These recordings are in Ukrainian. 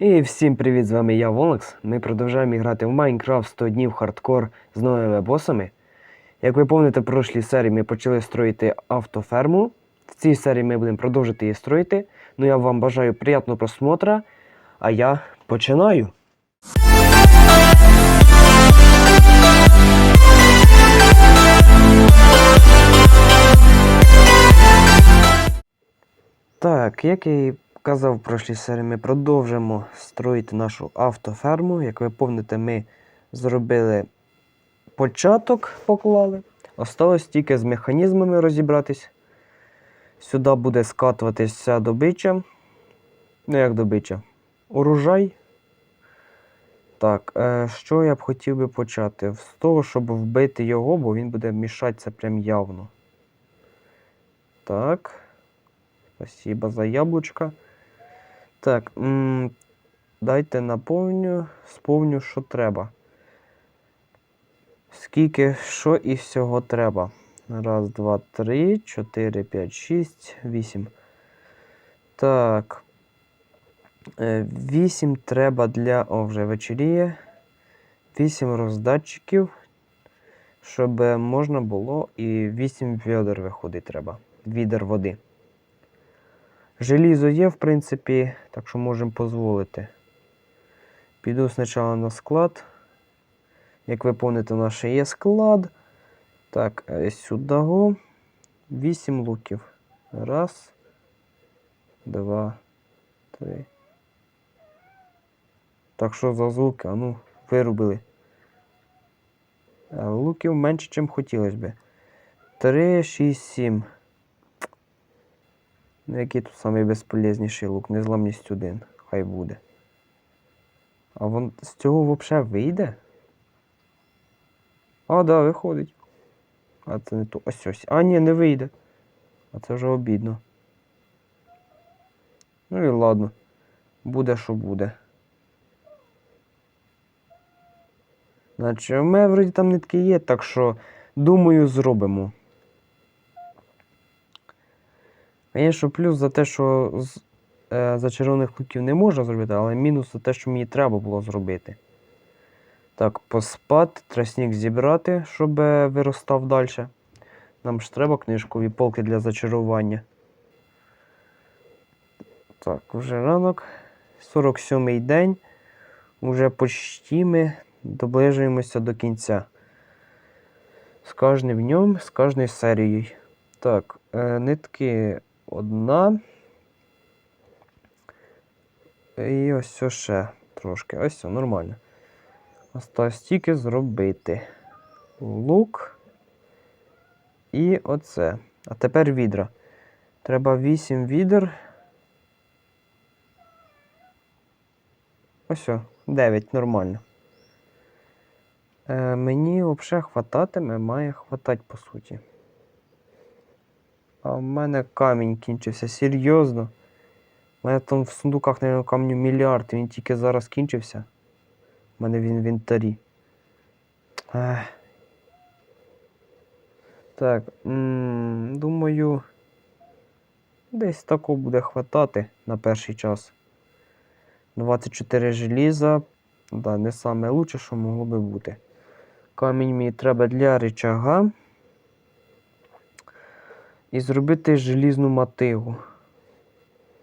І всім привіт, з вами я, Волекс. Ми продовжуємо грати в Майнкрафт 100 днів хардкор з новими босами. Як ви пам'ятаєте, в прошлій серії ми почали строїти автоферму. В цій серії ми будемо продовжити її строїти. Ну я вам бажаю приємного просмотра, а я починаю. Так, як і казав в прошлій серії, ми продовжимо строїти нашу автоферму. Як ви пам'ятаєте, ми зробили початок, поклали. Осталось тільки з механізмами розібратись. Сюди буде скатуватися добича. Ну, як добича? Урожай. Так, е, що я б хотів би почати? З того, щоб вбити його, бо він буде мішатися прям явно. Так. Спасибо за яблучко. Так, м дайте наповню, сповню, що треба. Скільки, що і всього треба. Раз, два, три, чотири, п'ять, шість, вісім. Так. Е, Вісім треба для. О, вже вечеріє. Вісім роздатчиків. Щоб можна було і вісім відер виходить треба. Відер води. Желізо є, в принципі, так що можемо дозволити. Піду спочатку на склад. Як ви пам'ятаєте, у нас ще є склад. Так, сюди. го. Вісім луків. Раз, два, три. Так що за звуки? А ну, вирубили. Луків менше, ніж хотілося б. Три, шість, сім. Ну, який тут самий лук? Незламність один. Хай буде. А вон з цього взагалі вийде? А, да, виходить. А це не то. Ось ось. А, ні, не вийде. А це вже обідно. Ну і ладно. Буде, що буде. Значить, у мене вроді там нитки є, так що думаю, зробимо. Звісно, плюс за те, що з е, зачарованих луків не можна зробити, але мінус за те, що мені треба було зробити. Так, поспати, тростник зібрати, щоб е, виростав далі. Нам ж треба книжкові полки для зачарування. Так, вже ранок. 47-й день. Уже почти ми доближуємося до кінця. З кожним днем, з кожною серією. Так, е, нитки одна. І ось все ще трошки. Ось все, нормально. Осталось тільки зробити лук. І оце. А тепер відра. Треба 8 відер. Ось, о, 9, нормально. Е, мені взагалі хвататиме, має хватати, по суті. А в мене камінь кінчився, серйозно. У мене там в сундуках, мабуть, камню мільярд, він тільки зараз кінчився. У мене в інвентарі. Ех. Так, м думаю, десь тако буде хватати на перший час. 24 желіза. Да, не саме лучше, що могло би бути. Камінь мені треба для рычага. І зробити желізну мотигу.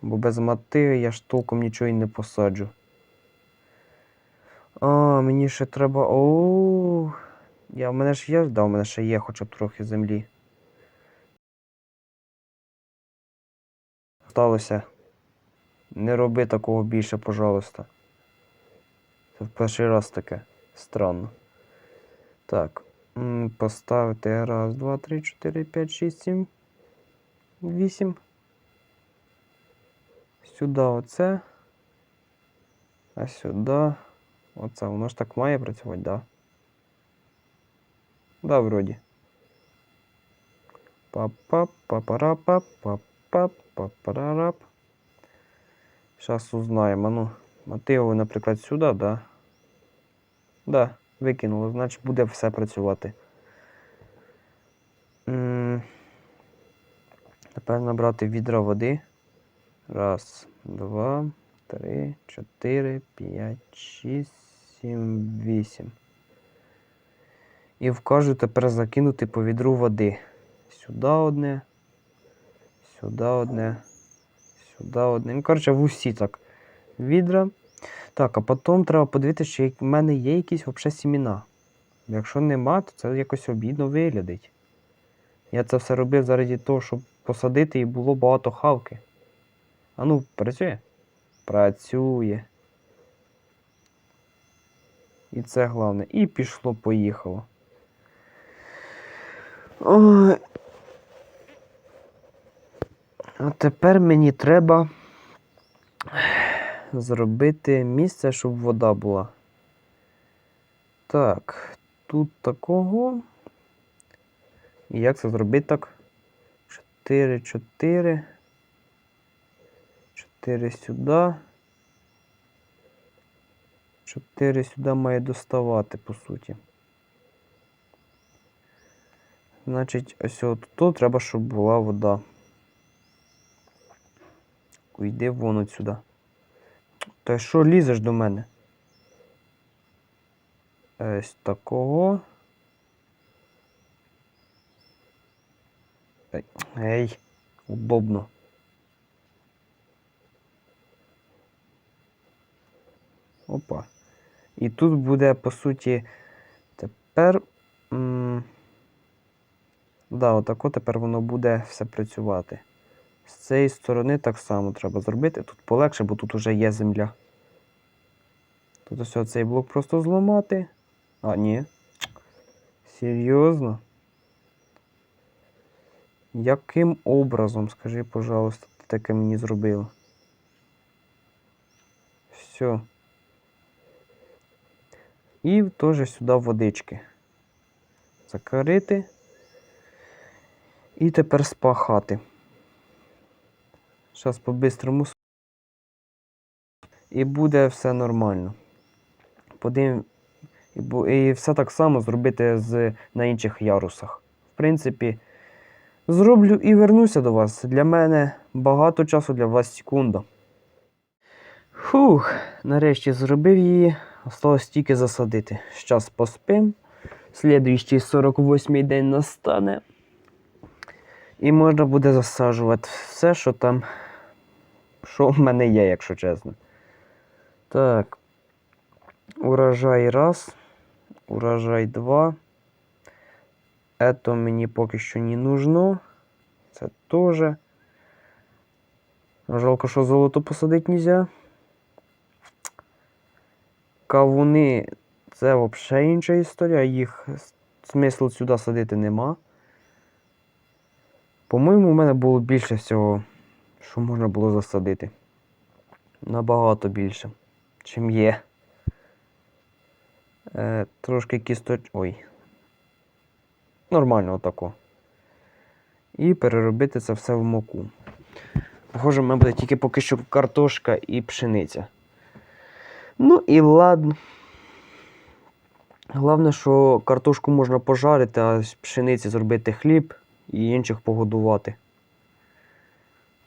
Бо без мотиги я ж толком нічого і не посаджу. А, мені ще треба. О, я в мене ж є, да, у мене ще є хоча б трохи землі. Сталося. Не роби такого більше, пожалуйста. Це в перший раз таке. Странно. Так. Поставити раз, два, три, чотири, п'ять, шість, сім. Вісім. Сюди оце. А сюди. Оце. Воно ж так має працювати, да? Да, вроді. Па-па, па-пара-па, па-па, па-парарап. Зараз узнаємо. Ну, мотиви, наприклад, сюди, да? Да, викинуло, значить буде все працювати. Тепер набрати відра води. Раз, два, три, чотири, п'ять, шість, сім, вісім. І вкажу тепер закинути по відру води. Сюди одне, сюди одне, сюди одне. Ну, коротше, в усі так. Відра. Так, а потім треба подивитися, чи в мене є якісь взагалі сіміна. Якщо нема, то це якось обідно виглядить. Я це все робив заради того, щоб посадити і було багато хавки. А ну, працює? Працює. І це головне. І пішло, поїхало. Ой. А тепер мені треба зробити місце, щоб вода була. Так, тут такого. І як це зробити так? 4, 4. 4 сюди. 4 сюди має доставати, по суті. Значить, ось от тут треба, щоб була вода. Уйди вон от сюди. Та що лізеш до мене? Ось такого. Ей, удобно. Опа. І тут буде, по суті, тепер. М да, отако тепер воно буде все працювати. З цієї сторони так само треба зробити. Тут полегше, бо тут вже є земля. Тут ось цей блок просто зламати. А, ні. Серйозно? Яким образом, скажи, пожалуйста, ти таке мені зробила? Все. І теж сюди водички. Закрити. І тепер спахати. Зараз по-бистрому. І буде все нормально. Подивим. І, і все так само зробити з, на інших ярусах. В принципі, зроблю і вернуся до вас. Для мене багато часу, для вас секунда. Фух, нарешті зробив її. Осталось тільки засадити. Щас поспим. Слідуючий 48-й день настане. І можна буде засаджувати все, що там. Що в мене є, якщо чесно. Так. Урожай раз. Урожай два. Это мені поки що не нужно. Це теж. Жалко, що золото посадити нельзя. Кавуни це взагалі інша історія, їх смисл сюди садити нема. По-моєму, у мене було більше всього, що можна було засадити. Набагато більше, чим є. Е, трошки кісточ. Ой. Нормально отако. І переробити це все в муку. Похоже, в мене буде тільки поки що картошка і пшениця. Ну і ладно. Головне, що картошку можна пожарити, а з пшениці зробити хліб і інших погодувати.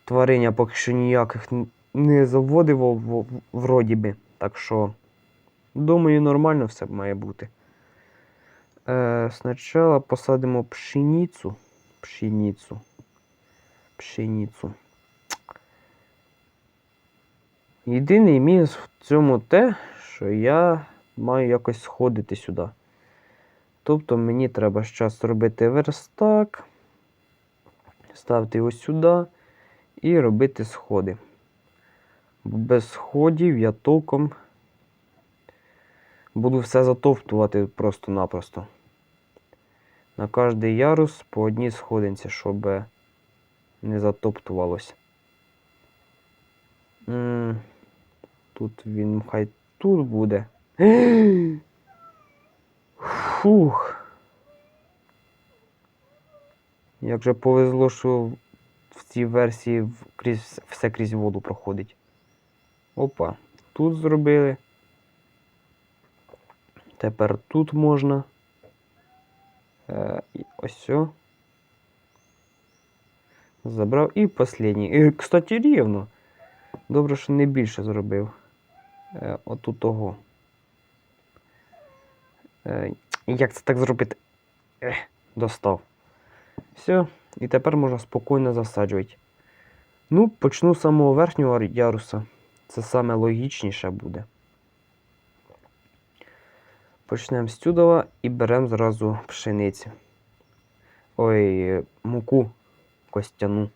Твариння поки що ніяких не заводив вроді би. Так що, думаю, нормально все має бути. Е, спочатку посадимо пшеницю. Пшеницю. Пшеницю. Єдиний мінус в цьому те, що я маю якось сходити сюди. Тобто мені треба зараз робити верстак, ставити його сюди і робити сходи. Без сходів я толком буду все затовтувати просто-напросто. На кожний ярус по одній сходинці, щоб не затоптувалось. Тут він хай тут буде. Фух. Як же повезло, що в цій версії все крізь воду проходить. Опа, тут зробили. Тепер тут можна. Е, і ось все. Забрав. І останній. І, кстати, рівно. Добре, що не більше зробив. Е, оту того. Е, як це так зробити? Ех, достав. Все, і тепер можна спокійно засаджувати. Ну, почну з самого верхнього яруса. Це саме логічніше буде. Почнемо з цюдова і беремо зразу пшеницю. Ой, муку костяну.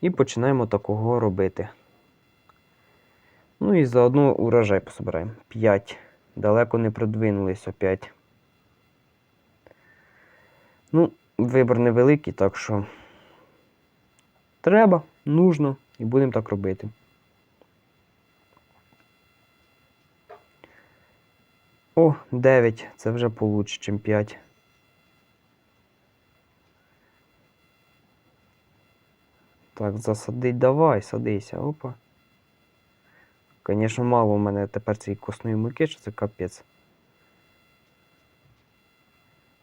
І починаємо такого робити. Ну і заодно урожай пособираємо. 5. Далеко не продвинулись опять. Ну, вибір невеликий, так що треба, нужно, і будемо так робити. О, 9. Це вже получше, ніж 5. Так, засадить давай, садися, опа. Звісно, мало у мене тепер цієї косної муки, що це капець.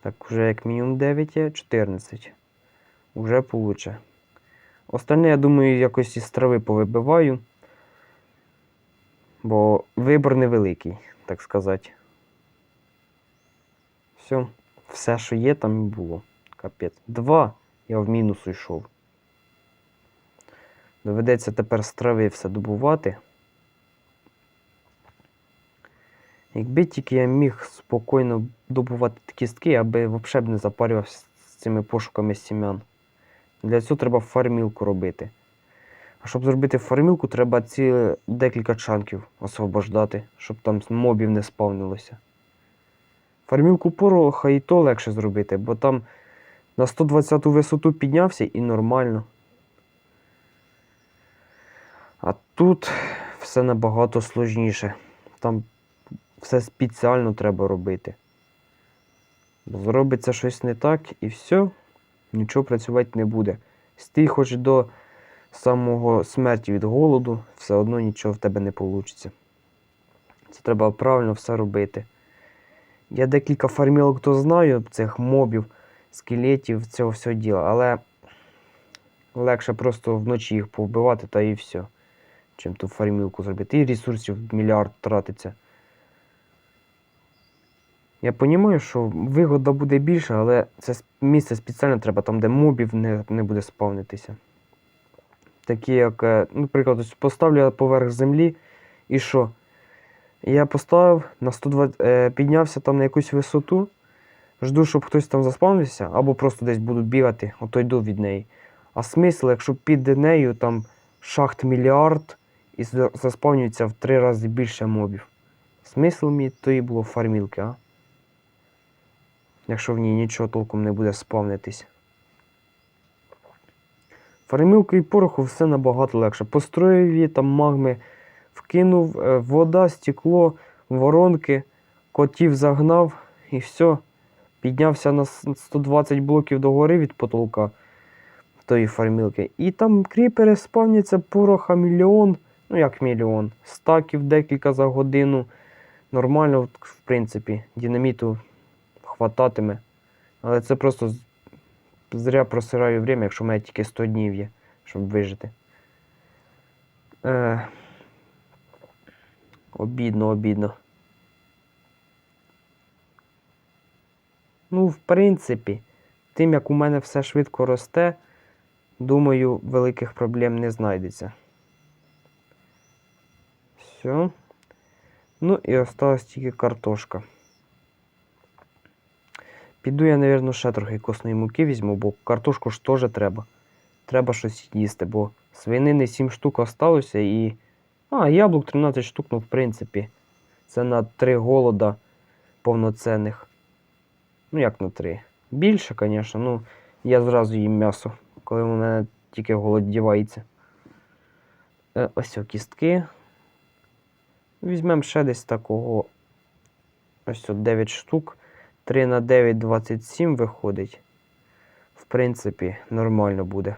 Так, уже як мінімум 9 є, 14. Уже получше. Остальне, я думаю, якось із трави повибиваю. Бо вибор невеликий, так сказати. Все, все, що є, там і було. Капець. Два. Я в мінус йшов. Доведеться тепер з трави все добувати. Якби тільки я міг спокійно добувати кістки, аби взагалі б не запарювався з цими пошуками сім'ян. Для цього треба фармілку робити. А щоб зробити фармілку, треба ці декілька чанків освобождати, щоб там мобів не спавнилося. Фармілку пороха і то легше зробити, бо там на 120 висоту піднявся і нормально. А тут все набагато сложніше. Там все спеціально треба робити. Зробиться щось не так і все, нічого працювати не буде. Стій хоч до самого смерті від голоду, все одно нічого в тебе не вийде. Це треба правильно все робити. Я декілька фармілок то знаю, цих мобів, скелетів, цього всього діла, але легше просто вночі їх повбивати та і все. Чим ту фармілку зробити. І ресурсів мільярд тратиться. Я розумію, що вигода буде більша, але це місце спеціально треба там, де мобів не, не буде спавнитися. Такі, як, е, ну, наприклад, ось поставлю поверх землі, і що? Я поставив на 120, е, піднявся там на якусь висоту, жду, щоб хтось там заспавнився, або просто десь будуть бігати, ото йду від неї. А смисл, якщо під нею там шахт мільярд і за- заспавнюється в три рази більше мобів. Смисл мені тої було фармілки, а? Якщо в ній нічого толком не буде спавнитись. Фармілку і пороху все набагато легше. Построїв її, там магми вкинув, е, вода, стекло, воронки, котів загнав і все. Піднявся на 120 блоків догори від потолка тої фармілки. І там кріпери спавняться пороха мільйон, ну як мільйон, стаків декілька за годину. Нормально, в- принципі, динаміту хвататиме. Але це просто зря просираю время, якщо в мене тільки 100 днів є, щоб вижити. Е, обідно, обідно. Ну, в принципі, тим як у мене все швидко росте, думаю, великих проблем не знайдеться. Все. Ну і осталась тільки картошка. Піду я, напевно, ще трохи косної муки візьму, бо картошку ж теж треба. Треба щось їсти, бо свинини 7 штук осталося і. А, яблук 13 штук, ну, в принципі. Це на 3 голода повноцінних. Ну, як на 3. Більше, звісно, ну, я зразу їм м'ясо, коли у мене тільки голод дівається. Е, ось о, кістки. Візьмемо ще десь такого. Ось от 9 штук. 3 на 9 27 виходить. В принципі, нормально буде.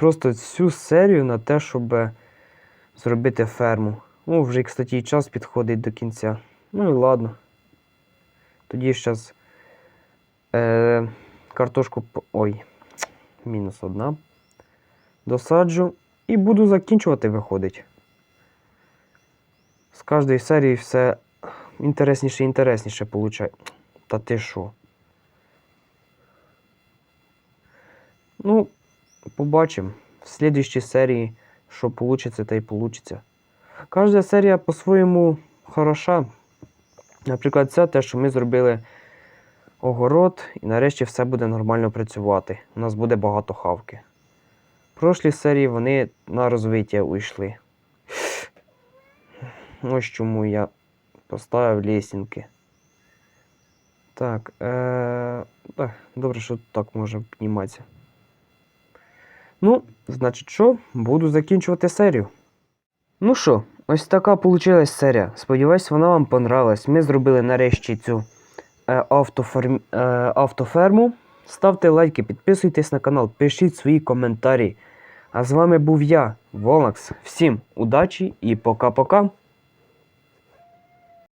Просто всю серію на те, щоб зробити ферму. Ну, вже, кстати, і час підходить до кінця. Ну і ладно. Тоді зараз е, картошку. Ой. мінус одна. Досаджу і буду закінчувати виходить. З кожної серії все інтересніше і інтересніше получає. Та ти що? Ну, побачимо. В слідуючій серії, що вийде, та й вийде. Кожна серія по-своєму хороша. Наприклад, це те, що ми зробили огород, і нарешті все буде нормально працювати. У нас буде багато хавки. В прошлій серії вони на розвиття уйшли. Ось чому я поставив лесінки. Так, е... так, добре, що так може підніматися. Ну, значить що, буду закінчувати серію. Ну що, ось така вийшла серія. Сподіваюсь, вона вам понравилась. Ми зробили нарешті цю е, автоферм... е, автоферму. Ставте лайки, підписуйтесь на канал, пишіть свої коментарі. А з вами був я, Волакс. Всім удачі і пока-пока.